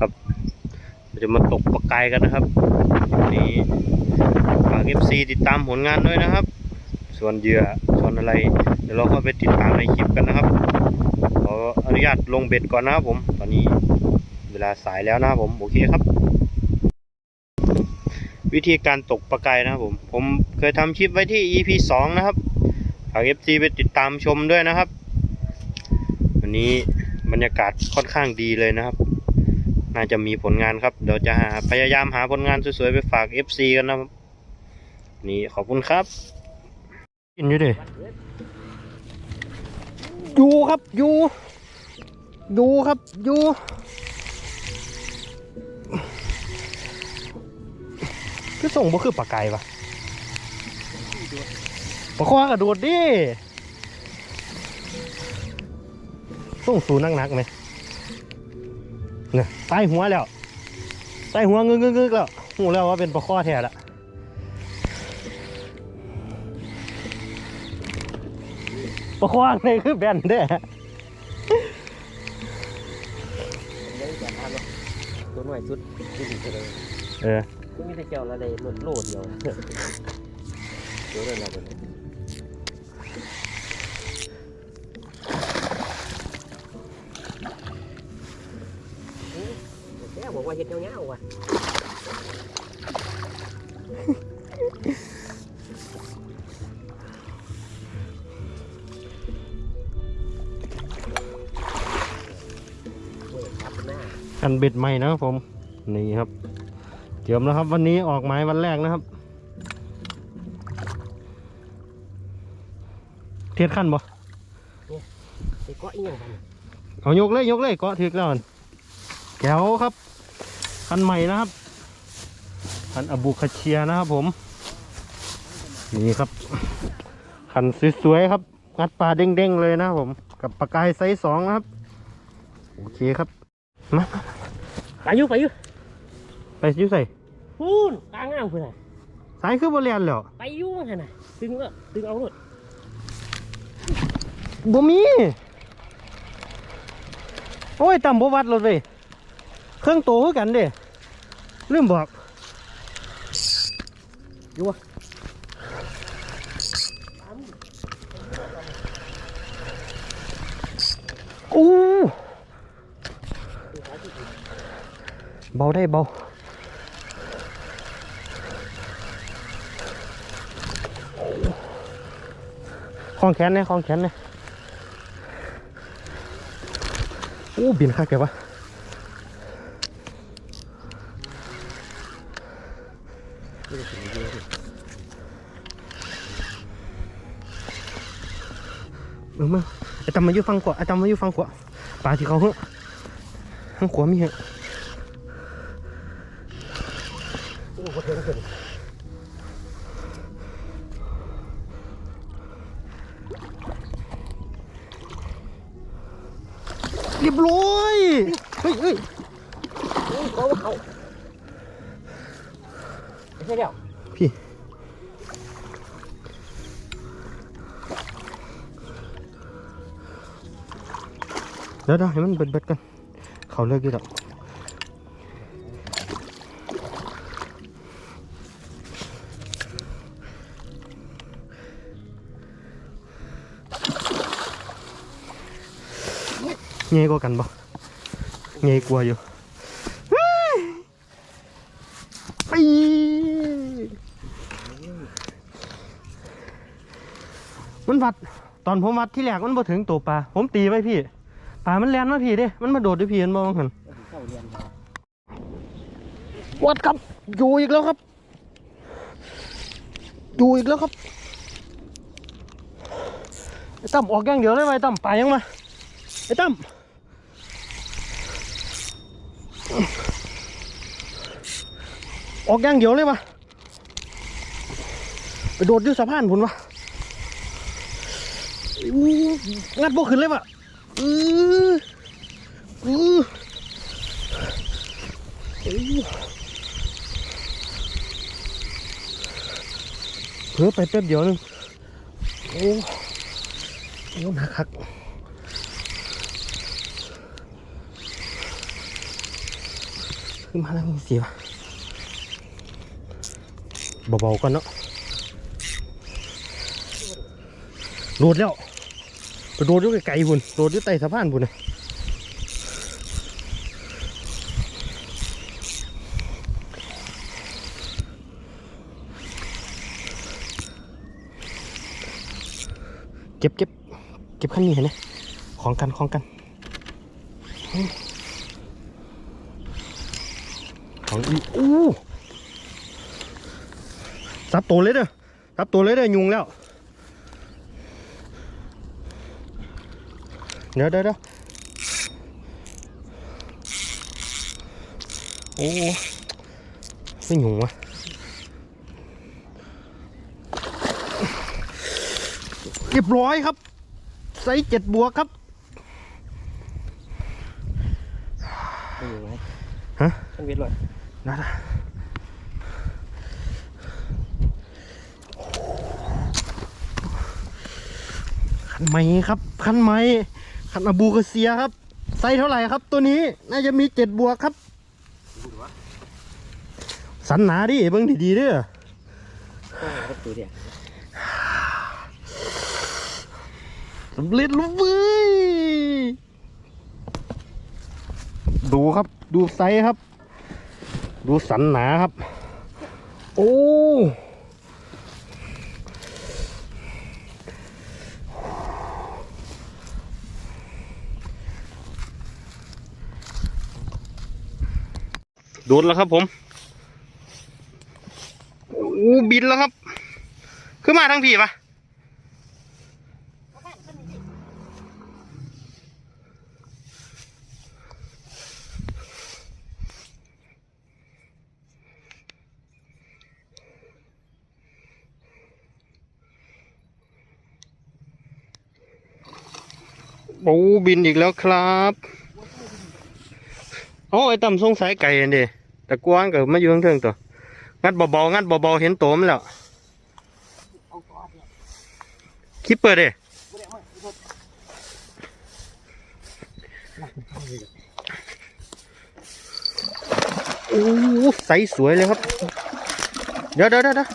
ครับเราจะมาตกปลากายกันนะครับนี้ฝาก FC ติดตามผลงานด้วยนะครับ ส่วนเหยื่อส่วนอะไร เดี๋ยวเราก็ไปติดตามในคลิปกันนะครับขออนุญาตลงเบ็ดก่อนนะครับผมตอนนี้เวลาสายแล้วนะครับผมโอเคครับ วิธีการตกปลากายนะครับผม ผมเคยทำคลิปไว้ที่ EP 2 นะครับฝาก FC ไปติดตามชมด้วยนะครับ วันนี้บรรยากาศค่อนข้างดีเลยนะครับ น่าจะมีผลงานครับ เดี๋ยวจะหาพยายามหาผลงานสวยๆไปฝาก FC กันนะครับ นี่ขอบคุณครับ กินอยู่ดิอยู่ครับอยู่อยู่ครับอยู่คือส่งบ่คือปลาไก่ปะปลาควากระโดดดิส่งสูนักนักๆไหม เนี่ยใต้หัวแล้วใต้หัวงึกงึกงึกแล้วหูแล้วว่าเป็นปลาข้อแท้ละปะควางในคือแบนเด้อยังจะทำเลยตัวหน่วยสุดที่สุดเลยเออก็มีแต่เจ้าละเลยโลดเดียวตัวเรื่องอะไรเลย แกบอกว่าเห็ดเงี้ยวๆว่ะเว้ยครับหน้ากันเบ็ดใหม่นะครับผม นี่ครับเตรียมแล้วครับ วันนี้ออกหมายวันแรกนะครับ เทียดขั้นบ่ไอ้ก้อยยังกันเอายกเลยยกเลยเกาะถึกแล้วมันแก้วครับ คันใหม่นะครับ คันอบูคาเชียนะครับผม นี่ครับ คันสวยๆครับ งัดปลาเด้งๆเลยนะครับผม กับปลากายไซส์สองนะครับ โอเคครับ มาไปอยู่ไปอยู่ไปอยุ่ใส่พูนกลางอ่างพูนน่ะสายคือบริเรียนแล้วไปอยู่มันขนาดตึงก็ตึงเอาเลยบ่มี โอ้ยต่ำบ่วัดรถเว้ย เครื่องโตคือกันเด้ลืมบอกอยู่วะอู้เบาได้เบาคล้องแขนเนี่ยคล้องแขนเนี่ยโอ้บินคักแกวะ เออมาไอ้ตำมาอยู่ฟังขวาไอ้ตำมาอยู่ฟังขวาปลาที่เขาเหอะข้างขวามีเหอะโอ้โหเทิงขึ้นเรียบร้อยเฮ้ยเฮ้ยโอ้ยเขาเขาไม่ใช่เดียวพี่ เดี๋ยวเดี๋ยวให้มันเบิดเบิดกันเขาเลิกกี่ดอกเงี้ยก็กันบ่เงี้ยกลัวอยู่ไปมันวัด ตอนผมวัดที่แรกมันบ่ถึงตัวปลาผมตีไว้พี่ ปลามันแลนมาพี่เด้ มันมาโดดด้วยพี่เห็นบ่บางหันเข้าเรียนวัดครับอยู่อีกแล้วครับอยู่อีกแล้วครับไอ้ตั้มออกอย่างเดียวได้ไหมตั้มไปยังมาไอ้ตั้มออกอย่างเดียวเลยมาไปโดดอยู่สะพานพุ่นวะอู้งัดโบขึ้นเลยวะ อืออืออู้เพิ่ไปแป๊บเดียวนึงโอ้โอ้หนักคักขึ้นมาแล้วมีเสียวะเบาๆก่อนเนาะโดดแล้ว ไปโดดอยู่ไกลๆพุ่นโดดอยู่ใต้สะพานพุ่นนะเก็บเก็บเก็บขั้นนี้เห็นไหมของกันของกัน ของอีอู้ซับตัวเลยเด้อซับตัวเลยเด้อยุงแล้ว เดี๋ยวเดี๋ยวเดี๋ยวโอ้ไม่ยุงวะเรียบร้อยครับ ไซส์เจ็ดบวกครับไม่อยู่ไหมฮะมันเวียนเลยนั่นน่ะคันใหม่ครับ คันใหม่ คันอบูกาเซียครับ ไซส์เท่าไหร่ครับ ตัวนี้น่าจะมีเจ็ดบวกครับ สันหนาดิเบิ่งดีๆเด้อก็หาตัวเดียสำเร็จล้วเว้ยดูครับดูไซส์ครับ ดูสันหนาครับ โอ้ โดนแล้วครับผมโอ้บินแล้วครับ ขึ้นมาทั้งพี่ปะโอ้บินอีกแล้วครับ โอ้ไอ้ต่ำสงสัยไก่อันเดีแต่กวางกับมาอยู่ข้างเทิงตัว งัดเบาๆงัดเบาๆเห็นตัวมันแล้วเอาตัวเดียวคิปเปิดเด้โอ้ใสสวยเลยครับ เดี๋ยวเดี๋ยวเดี๋ยว